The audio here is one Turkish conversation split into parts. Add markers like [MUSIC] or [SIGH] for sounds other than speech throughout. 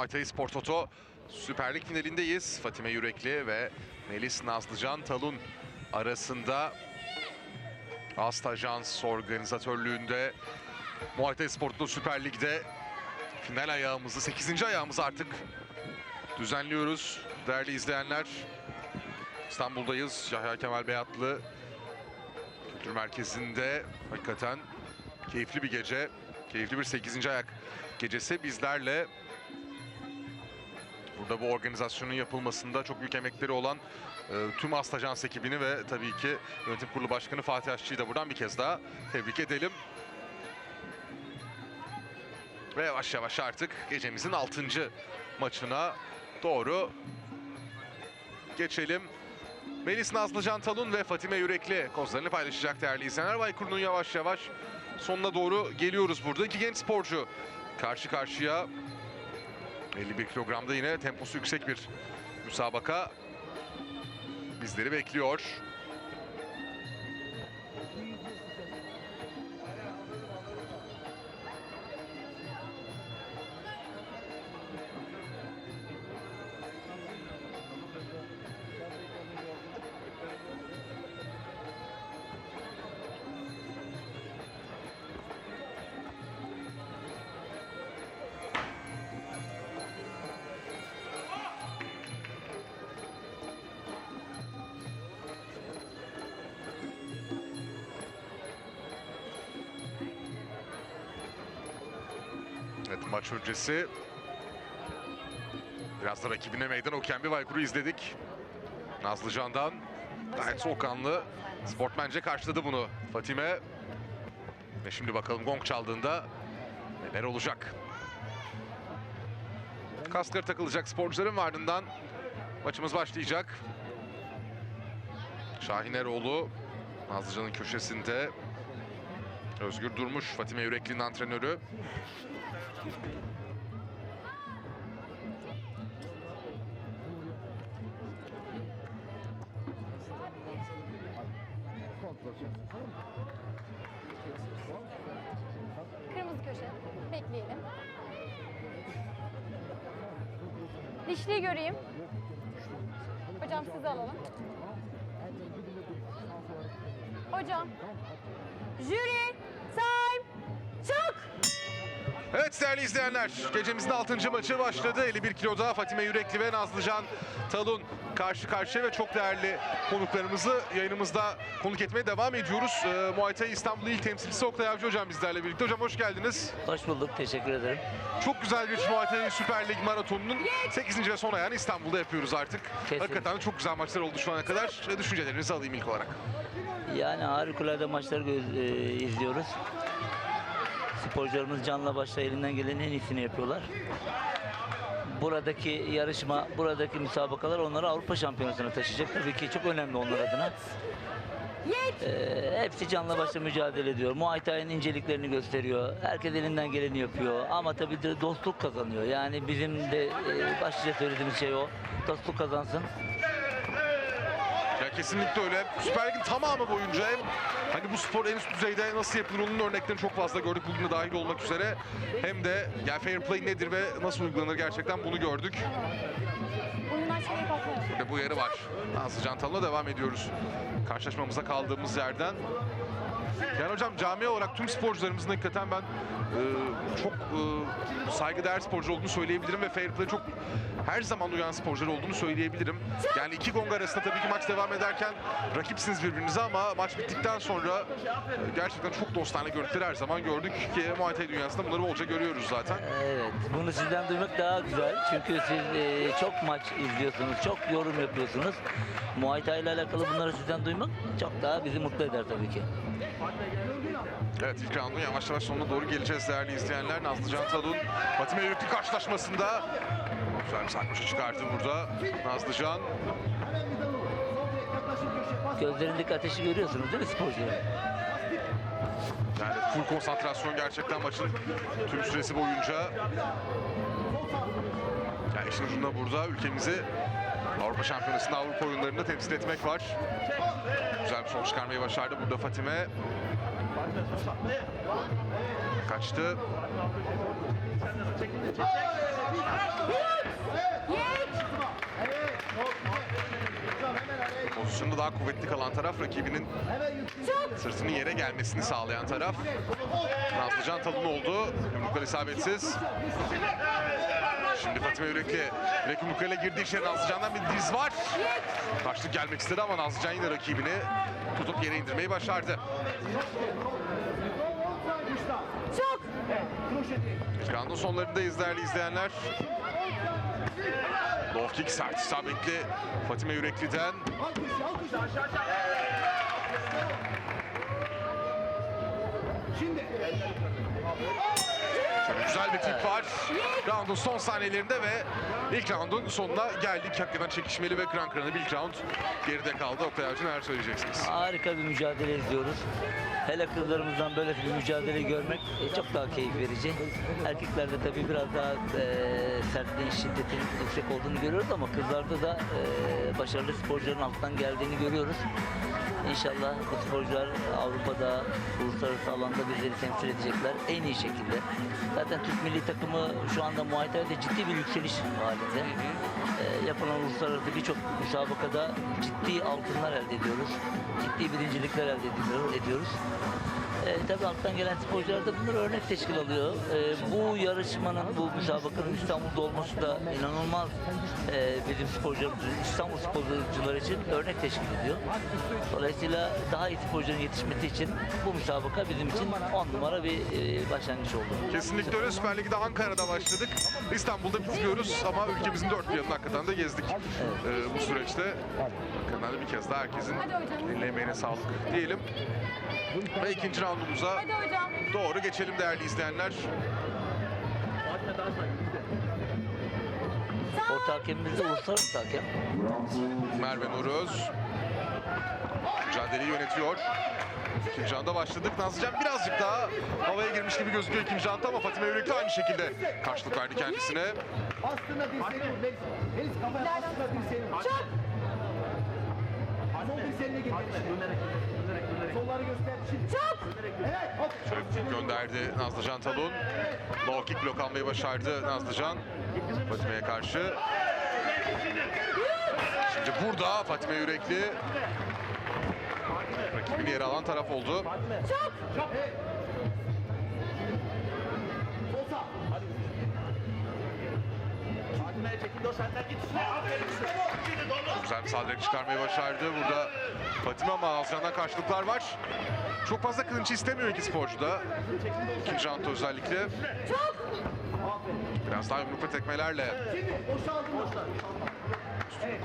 Muay Thai Spor Toto Süper Lig finalindeyiz. Fatime Yürekli ve Melis Nazlıcan Talun arasında Asta Ajans organizatörlüğünde Muay Thai Spor Toto Süper Lig'de final ayağımızı, 8. ayağımızı artık düzenliyoruz. Değerli izleyenler, İstanbul'dayız. Yahya Kemal Beyatlı Kültür Merkezi'nde hakikaten keyifli bir gece, keyifli bir 8. ayak gecesi bizlerle. Burada bu organizasyonun yapılmasında çok büyük emekleri olan e, tüm Astajans ekibini ve tabii ki yönetim kurulu başkanı Fatih Aşçı'yı da buradan bir kez daha tebrik edelim. Ve yavaş yavaş artık gecemizin 6. maçına doğru geçelim. Melis Nazlıcan Talun ve Fatime Yürekli kozlarını paylaşacak değerli izleyenler. Baykur'un yavaş yavaş sonuna doğru geliyoruz burada. İki genç sporcu karşı karşıya. 51 kilogramda yine temposu yüksek bir müsabaka bizleri bekliyor. Maç öncesi biraz da rakibine meydan okuyan bir Baykur'u izledik. Nazlıcan'dan gayet soğukkanlı sportmence karşıladı bunu Fatime. Ve şimdi bakalım gong çaldığında neler olacak. Kaskları takılacak sporcuların ardından maçımız başlayacak. Şahin Eroğlu Nazlıcan'ın köşesinde. Özgür Durmuş, Fatime Yürekli'nin antrenörü. Kırmızı köşe. Bekleyelim. Dişliyi göreyim. Hocam sizi alalım. Hocam. Jüri. Evet değerli izleyenler, gecemizin 6. maçı başladı. 51 kiloda Fatime Yürekli ve Nazlıcan Talun karşı karşıya ve çok değerli konuklarımızı yayınımızda konuk etmeye devam ediyoruz. Ee, Muay Thai İstanbul İl Temsilcisi Oktay Avcı Hocam bizlerle birlikte. Hocam hoş geldiniz. Hoş bulduk, teşekkür ederim. Çok güzel bir Muay Thai Süper Lig maratonunun 8. ve son ayağını İstanbul'da yapıyoruz artık. Kesinlikle. Hakikaten çok güzel maçlar oldu şu ana kadar. Ve Düşüncelerinizi alayım ilk olarak. Yani harikulade maçları göz- e, izliyoruz. Sporcularımız canla başla elinden gelenin en iyisini yapıyorlar. Buradaki yarışma, buradaki müsabakalar onları Avrupa Şampiyonası'na taşıyacak. Tabii ki çok önemli onlar adına. Yet. E, hepsi canla başla mücadele ediyor. Muay Thai'nin inceliklerini gösteriyor. Herkes elinden geleni yapıyor. Ama tabii de dostluk kazanıyor. Yani bizim de e, başlıca söylediğimiz şey o. Dostluk kazansın. Ya kesinlikle öyle. Süper Lig'in tamamı boyunca hem hani bu spor en üst düzeyde nasıl yapılır onun örneklerini çok fazla gördük bugün de dahil olmak üzere. Hem de yani fair play nedir ve nasıl uygulanır gerçekten bunu gördük. Ve bu yarı var. Nazlı Cantal'la devam ediyoruz. Karşılaşmamıza kaldığımız yerden. Yani hocam cami olarak tüm sporcularımızın hakikaten ben e, çok e, saygıdeğer sporcu olduğunu söyleyebilirim ve fair play çok her zaman uyan sporcular olduğunu söyleyebilirim. Yani iki gong arasında tabii ki maç devam ederken rakipsiniz birbirinize ama maç bittikten sonra e, gerçekten çok dostane görüntüleri her zaman gördük ki Muay Thai dünyasında bunları bolca görüyoruz zaten. Evet, bunu sizden duymak daha güzel. Çünkü siz e, çok maç izliyorsunuz, çok yorum yapıyorsunuz. Muay Thai ile alakalı bunları sizden duymak çok daha bizi mutlu eder tabii ki. Evet ilk roundun yavaş yavaş sonuna doğru geleceğiz değerli izleyenler. Nazlıcan Talun Fatime Yürekli karşılaşmasında güzel bir sarmaşa çıkardı burada Nazlıcan. Gözlerindeki ateşi görüyorsunuz değil mi sporcular? Yani full konsantrasyon gerçekten maçın tüm süresi boyunca. Yani işin ucunda burada ülkemizi Avrupa Şampiyonası'nda Avrupa oyunlarında temsil etmek var. Güzel bir son çıkarmayı başardı burada Fatime. Kaçtı. Pozisyonda daha kuvvetli kalan taraf rakibinin sırtının yere gelmesini sağlayan taraf. Nazlıcan Talun oldu. Yumruklar isabetsiz. Şimdi Fatime Yürekli direkt yumruklarıyla girdi içeri Nazlıcan'dan bir diz var. Karşılık gelmek istedi ama Nazlıcan yine rakibini tutup yere indirmeyi başardı. Çok. Roundun sonlarındayız değerli izleyenler. Low kick sert isabetli Fatime Yürekli'den. Şöyle güzel bir kick var. Roundun son saniyelerinde ve ilk roundun sonuna geldik. Hakikaten çekişmeli ve kıran kırana bir ilk round geride kaldı. Oktay Avcı neler söyleyeceksiniz? Harika bir mücadele izliyoruz. Hele kızlarımızdan böyle bir mücadele görmek e, çok daha keyif verici. Erkeklerde tabii biraz daha e, sertliğin, şiddetin yüksek olduğunu görüyoruz ama kızlarda da e, başarılı sporcuların alttan geldiğini görüyoruz. İnşallah bu sporcular Avrupa'da, uluslararası alanda bizleri temsil edecekler en iyi şekilde. Zaten Türk milli takımı şu anda Muay Thai'de ciddi bir yükseliş halinde. E, yapılan uluslararası birçok müsabakada ciddi altınlar elde ediyoruz. Ciddi birincilikler elde ediyor- ediyoruz. E, tabii alttan gelen sporcular da bunlar örnek teşkil alıyor. E, bu yarışmanın, bu müsabakanın İstanbul'da olması da inanılmaz e, bizim sporcularımız, İstanbul sporcular için örnek teşkil ediyor. Dolayısıyla daha iyi sporcuların yetişmesi için bu müsabaka bizim için on numara bir e, başlangıç oldu. Kesinlikle öyle. Süper Lig'de Ankara'da başladık. İstanbul'da bitiriyoruz ama ülkemizin dört bir yanını hakikaten de gezdik ee, bu süreçte. Hakikaten bir kez daha herkesin eline emeğine sağlık diyelim. Ve ikinci roundumuza Hadi hocam. doğru geçelim değerli izleyenler. Orta hakemimiz de uluslararası hakem. Merve Nuröz mücadeleyi yönetiyor. İkinci anda başladık. Nazlıcan birazcık daha havaya girmiş gibi gözüküyor ikinci anda ama Fatime Yürekli aynı şekilde karşılık verdi kendisine. Aslında dirseğini vur Melis. Melis kafaya aslında dirseğini vur. Çok. Sol dirseğine gir. Solları göster. Şimdi. Çok. Evet. Hop. Şöyle gönderdi Nazlıcan Talun. Low kick blok almayı başardı Nazlıcan. Fatime'ye karşı. Şimdi burada Fatime Yürekli rakibini yere alan taraf oldu. Sağ. Hadi. Güzel bir direkt çıkarmayı başardı. Burada Fatime ama Nazlıcan'dan karşılıklar var. Çok fazla kılınç istemiyor iki sporcu da. İkinci roundda özellikle. Çok. Biraz daha yumruk ve tekmelerle boşlar.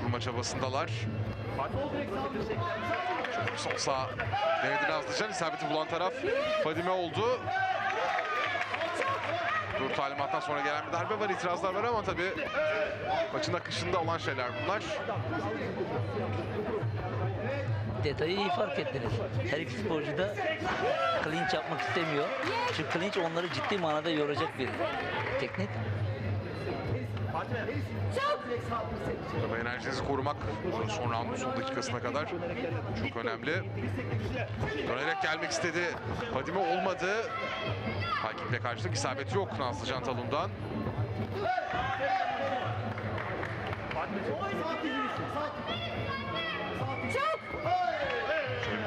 kurma çabasındalar. Sol direk sağ direk. Sol sağ denedi Nazlıcan. İsabeti bulan taraf Fadime oldu. Talimattan sonra gelen bir darbe var, itirazlar var ama tabii maçın akışında olan şeyler bunlar. Detayı iyi fark ettiniz. Her iki sporcu da clinch yapmak istemiyor. Çünkü clinch onları ciddi manada yoracak bir teknik. Tabii enerjinizi korumak son roundun son dakikasına kadar çok önemli. Dönerek gelmek istedi. Fadime olmadı. Hakimle karşılık isabeti yok Nazlıcan Talun'dan.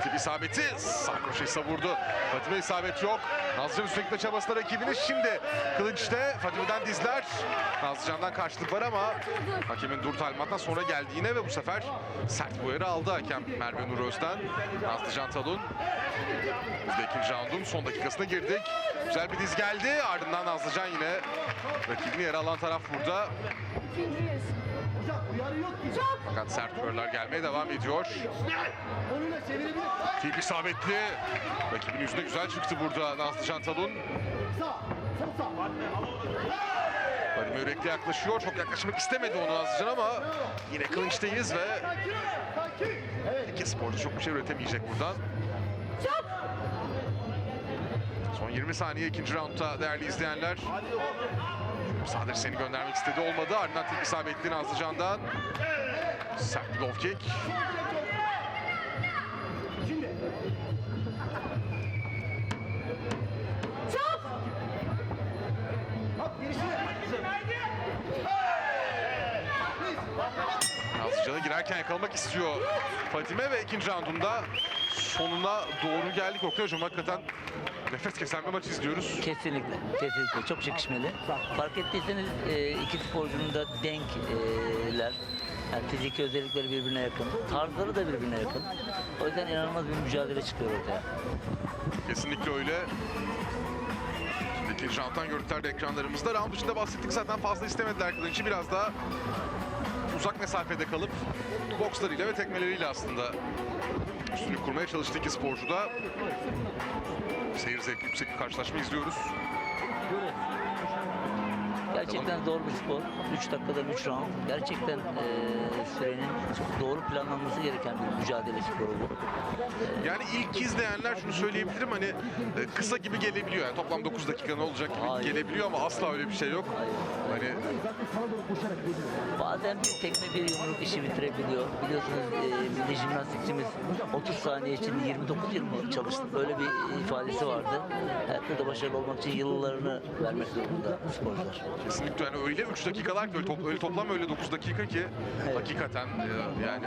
Tip isabeti. Sağ kroşeyi savurdu. Fatime isabet yok. Nazlıcan üstüne çabasında rakibini şimdi kılıçta Fatime'den dizler. Nazlıcan'dan karşılık var ama hakemin dur talimatından sonra geldi yine ve bu sefer sert bu uyarı aldı hakem Merve Nur Öz'den. Nazlıcan Talun. De ikinci roundun son dakikasına girdik. Güzel bir diz geldi. Ardından Nazlıcan yine rakibini yere alan taraf burada. Fakat sert uyarılar gelmeye devam ediyor. Tip isabetli. Rakibin yüzüne güzel çıktı burada Nazlıcan Talun. Sağ. Sol sağ. Fadime Yürekli yaklaşıyor. Çok yaklaşmak istemedi onu Nazlıcan ama yine kılıçtayız ve iki sporcu çok bir şey üretemeyecek buradan. Son 20 saniye ikinci roundda değerli izleyenler. Sadır seni göndermek istedi olmadı. Ardından tek isabetli Nazlıcan'dan. Sert bir low kick. Nazlıcan'ı girerken yakalamak istiyor Fatime ve ikinci roundunda sonuna doğru geldik. Oktay Hocam hakikaten nefes kesen bir maç izliyoruz. Kesinlikle, kesinlikle çok çekişmeli. Fark ettiyseniz e, iki sporcunun da denkler. Yani fiziki özellikleri birbirine yakın. Tarzları da birbirine yakın. O yüzden inanılmaz bir mücadele çıkıyor ortaya. Kesinlikle öyle. Şimdi ikinci rounddan görüntüler de ekranlarımızda. Round içinde bahsettik zaten fazla istemediler kılınçı. Biraz daha uzak mesafede kalıp bokslarıyla ve tekmeleriyle aslında üstünlük kurmaya çalıştı iki sporcu da. Seyir zevki yüksek bir karşılaşma izliyoruz. Gerçekten zor bir spor. 3 dakikadan 3 round. Gerçekten e, sürenin doğru planlanması gereken bir mücadele sporu bu. Yani ilk izleyenler şunu söyleyebilirim hani e, kısa gibi gelebiliyor. Yani toplam 9 dakika ne olacak gibi Hayır. gelebiliyor ama asla öyle bir şey yok. Hani Bazen bir tekme bir yumruk işi bitirebiliyor. Biliyorsunuz e, milli jimnastikçimiz 30 saniye içinde 29 yıl çalıştı. Böyle bir ifadesi vardı. Hayatta da başarılı olmak için yıllarını vermek zorunda sporcular. Kesinlikle yani öyle 3 dakikalar ki öyle, top- öyle toplam öyle 9 dakika ki Evet. hakikaten e, yani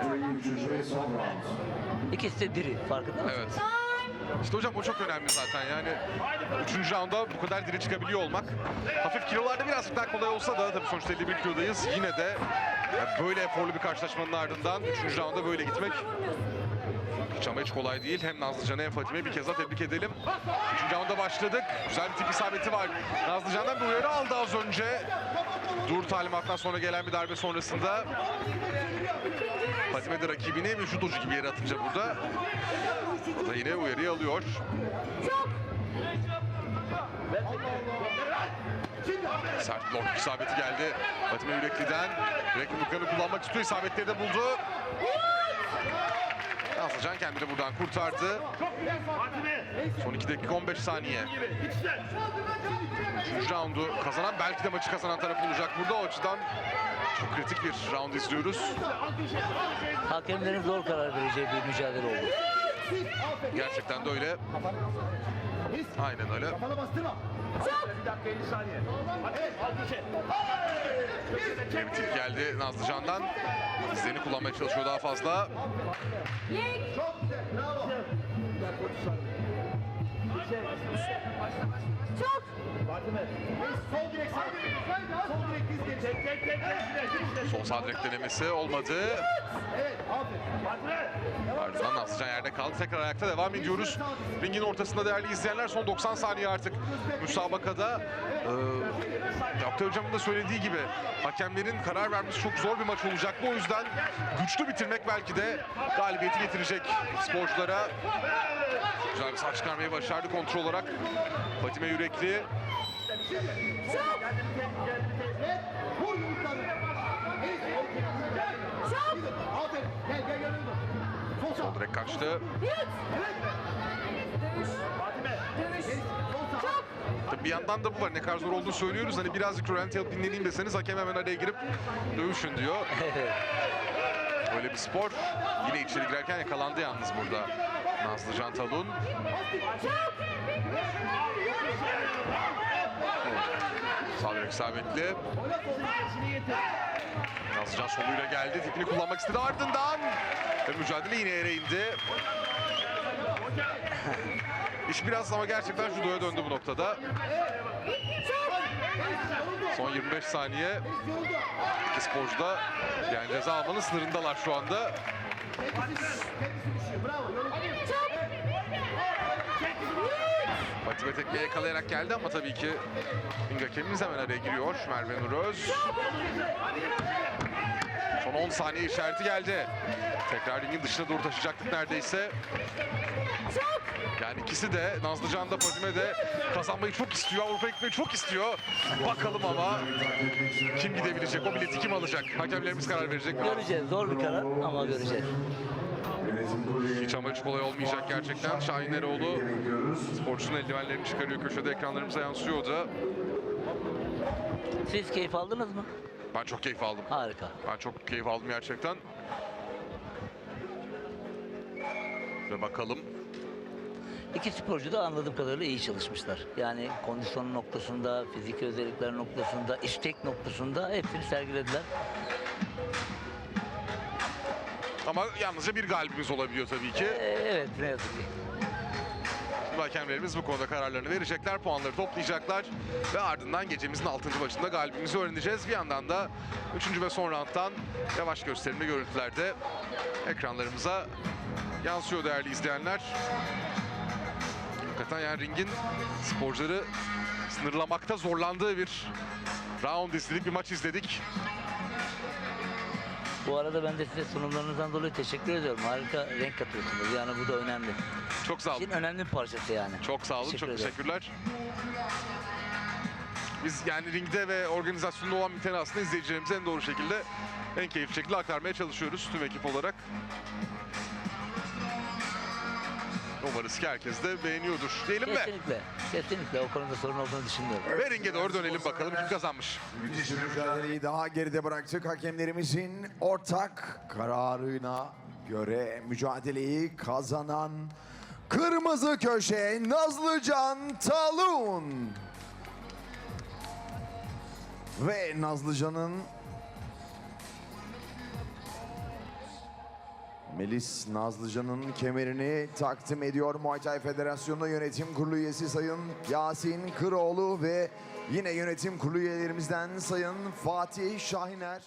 İkisi de diri farkında mısın? evet. İşte hocam o çok önemli zaten yani 3. rounda bu kadar diri çıkabiliyor olmak. Hafif kilolarda birazcık daha kolay olsa da tabii sonuçta 51 kilodayız. Yine de yani böyle eforlu bir karşılaşmanın ardından 3. rounda böyle gitmek hiç ama hiç kolay değil. Hem Nazlıcan'ı hem Fatime bir kez daha tebrik edelim. Üçüncü rounda başladık. Güzel bir tip isabeti var. Nazlıcan'dan bir uyarı aldı az önce. Dur talimattan sonra gelen bir darbe sonrasında. Fatime de rakibini vücut ucu gibi yere atınca burada. O da yine uyarıyı alıyor. Sert blok isabeti geldi. Fatime Yürekli'den. Yürekli Mıkkan'ı kullanmak istiyor. İsabetleri de buldu. Nazlıcan kendini buradan kurtardı. Son 2 dakika 15 saniye. Üçüncü roundu kazanan belki de maçı kazanan taraf olacak burada. O açıdan çok kritik bir round izliyoruz. Hakemlerin zor karar vereceği bir mücadele oldu. Gerçekten de öyle. Aynen öyle. Bir dakika 50 saniye. Evet, alkış et. Yine bir tip geldi Nazlıcan'dan. Dizlerini kullanmaya çalışıyor daha fazla. Çok güzel. Bravo. Çok. Sol direk, sağ direk. Sol direk diz geri. Tek tek tek. Sol sağ direkt denemesi olmadı. Evet. Ardından Nazlıcan yerde kaldı. Tekrar ayakta devam ediyoruz. Ringin ortasında değerli izleyenler son 90 saniye artık müsabakada. Ee, Yaptı hocamın da söylediği gibi hakemlerin karar vermesi çok zor bir maç olacak. Bu yüzden güçlü bitirmek belki de galibiyeti getirecek sporculara. Güzel bir saç çıkarmayı başardı kontrol olarak. Fatime Yürekli. Sol sağ. Direkt kaçtı. Tabii bir yandan da bu var. Ne kadar zor olduğunu söylüyoruz. Hani birazcık alıp dinleneyim deseniz hakem hemen araya girip dövüşün diyor. Öyle bir spor. Yine içeri girerken yakalandı yalnız burada. Nazlıcan Talun. Sağ direkt isabetli. Nazlıcan soluyla geldi. Tipini kullanmak istedi ardından. Ve mücadele yine yere indi. [LAUGHS] İş biraz ama gerçekten judoya döndü bu noktada. Son 25 saniye. İki sporcu da yani ceza almanın sınırındalar şu anda. Fatime tekmeyi yakalayarak geldi ama tabii ki ring hakemimiz hemen araya giriyor. Merve Nuröz. Son 10 saniye işareti geldi. Tekrar ringin dışına doğru taşıyacaktık neredeyse. Yani ikisi de Nazlıcan da Fatime de kazanmayı çok istiyor. Avrupa gitmeyi çok istiyor. Bakalım ama kim gidebilecek? O bileti kim alacak? Hakemlerimiz karar verecek. mi? Göreceğiz. Zor bir karar ama göreceğiz. Hiç ama hiç kolay olmayacak gerçekten. Şahin Eroğlu sporcusunun eldivenlerini çıkarıyor. Köşede ekranlarımıza yansıyor da. Siz keyif aldınız mı? Ben çok keyif aldım. Harika. Ben çok keyif aldım gerçekten. Ve bakalım. İki sporcu da anladığım kadarıyla iyi çalışmışlar. Yani kondisyon noktasında, fiziki özellikler noktasında, istek noktasında hepsini sergilediler. Ama yalnızca bir galibimiz olabiliyor tabii ki. Ee, evet ne yazık ki. Hakemlerimiz bu konuda kararlarını verecekler, puanları toplayacaklar ve ardından gecemizin 6. maçında galibimizi öğreneceğiz. Bir yandan da 3. ve son round'dan yavaş gösterimli görüntüler de ekranlarımıza yansıyor değerli izleyenler. Hakikaten yani ringin sporcuları sınırlamakta zorlandığı bir round izledik, bir maç izledik. Bu arada ben de size sunumlarınızdan dolayı teşekkür ediyorum. Harika renk katıyorsunuz. Yani bu da önemli. Çok sağ olun. İşin önemli bir parçası yani. Çok sağ olun, Teşekkür çok ederim. teşekkürler. Biz yani ringde ve organizasyonda olan biteni aslında izleyicilerimize en doğru şekilde, en keyifli şekilde aktarmaya çalışıyoruz tüm ekip olarak. Umarız ki herkes de beğeniyordur. Diyelim mi? Kesinlikle. Kesinlikle o konuda sorun olduğunu düşünmüyorum. Ve ringe doğru dönelim bakalım kim kazanmış. Müthiş bir mücadeleyi daha geride bıraktık. Hakemlerimizin ortak kararına göre mücadeleyi kazanan Kırmızı Köşe Nazlıcan Talun. Ve Nazlıcan'ın Melis Nazlıcan'ın kemerini takdim ediyor Muay Thai Federasyonu Yönetim Kurulu üyesi Sayın Yasin Kıroğlu ve yine yönetim kurulu üyelerimizden Sayın Fatih Şahiner.